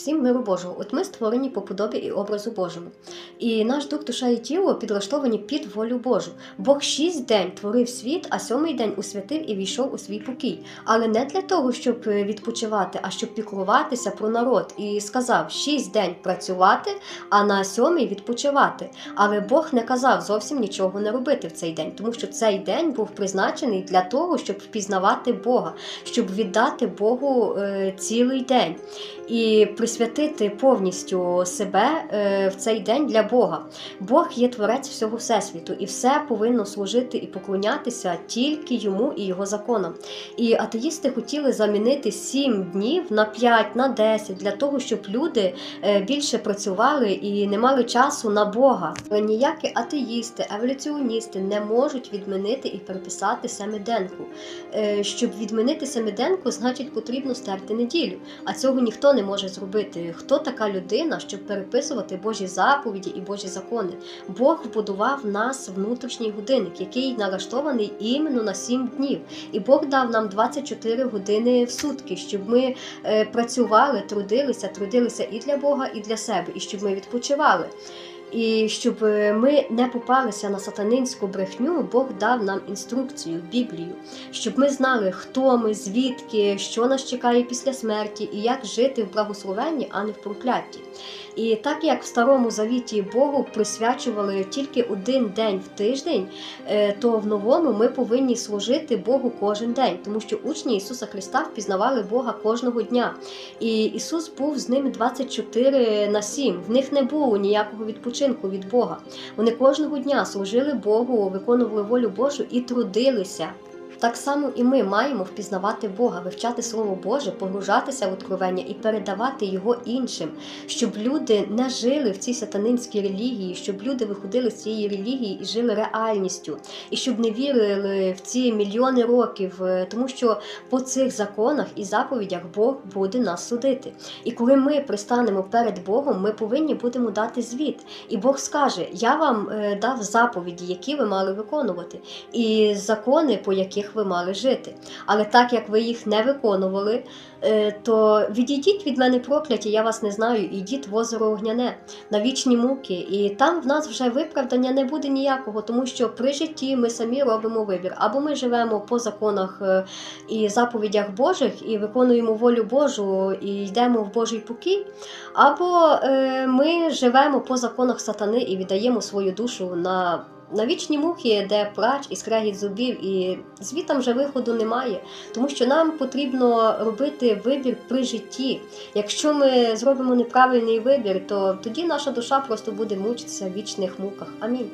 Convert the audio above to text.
Всім миру Божого. От ми створені по подобі і образу Божому. І наш дух, душа і тіло підлаштовані під волю Божу. Бог шість день творив світ, а сьомий день усвятив і війшов у свій покій. Але не для того, щоб е, відпочивати, а щоб піклуватися про народ. І сказав: шість день працювати, а на сьомий відпочивати. Але Бог не казав зовсім нічого не робити в цей день, тому що цей день був призначений для того, щоб впізнавати Бога, щоб віддати Богу е, цілий день і присвятити повністю себе е, в цей день для Бога. Бог є творець всього всесвіту, і все повинно служити і поклонятися тільки йому і його законам. І атеїсти хотіли замінити сім днів на 5, на 10, для того, щоб люди е, більше працювали і не мали часу на Бога. Ніякі атеїсти, еволюціоністи не можуть відмінити і переписати семиденку. Е, Щоб відмінити семиденку, значить потрібно стерти неділю. А цього ніхто не може зробити. Хто така людина, щоб переписувати Божі заповіді і Божі закони? Бог вбудував в нас внутрішній годинник, який налаштований іменно на 7 днів. І Бог дав нам 24 години в сутки, щоб ми е, працювали, трудилися, трудилися і для Бога, і для себе, і щоб ми відпочивали. І щоб е, ми не попалися на сатанинську брехню, Бог дав нам інструкцію, Біблію, щоб ми знали, хто ми, звідки, що нас чекає після смерті, і як жити в благословенні, а не в прокляті. І так як в старому завіті Богу присвячували тільки один день в тиждень, е, то в новому ми повинні служити Богу кожен день, тому що учні Ісуса Христа впізнавали Бога кожного дня. І Ісус був з ними 24 на 7. В них не було ніякого відпочинку від Бога. Вони кожного дня служили Богу, виконували волю Божу і трудилися. Так само і ми маємо впізнавати Бога, вивчати Слово Боже, погружатися в откровення і передавати його іншим, щоб люди не жили в цій сатанинській релігії, щоб люди виходили з цієї релігії і жили реальністю, і щоб не вірили в ці мільйони років, е, тому що по цих законах і заповідях Бог буде нас судити. І коли ми пристанемо перед Богом, ми повинні будемо дати звіт. І Бог скаже: Я вам е, дав заповіді, які ви мали виконувати, і закони, по яких ви мали жити. Але так як ви їх не виконували, е, то відійдіть від мене прокляті, я вас не знаю, і йдіть в озеро огняне на вічні муки. І там в нас вже виправдання не буде ніякого, тому що при житті ми самі робимо вибір. Або ми живемо по законах е, і заповідях Божих, і виконуємо волю Божу, і йдемо в Божий покій, або е, ми живемо по законах сатани і віддаємо свою душу на. На вічні мухи, де плач і скрегіт зубів, і звітам вже виходу немає, тому що нам потрібно робити вибір при житті. Якщо ми зробимо неправильний вибір, то тоді наша душа просто буде мучитися в вічних муках. Амінь.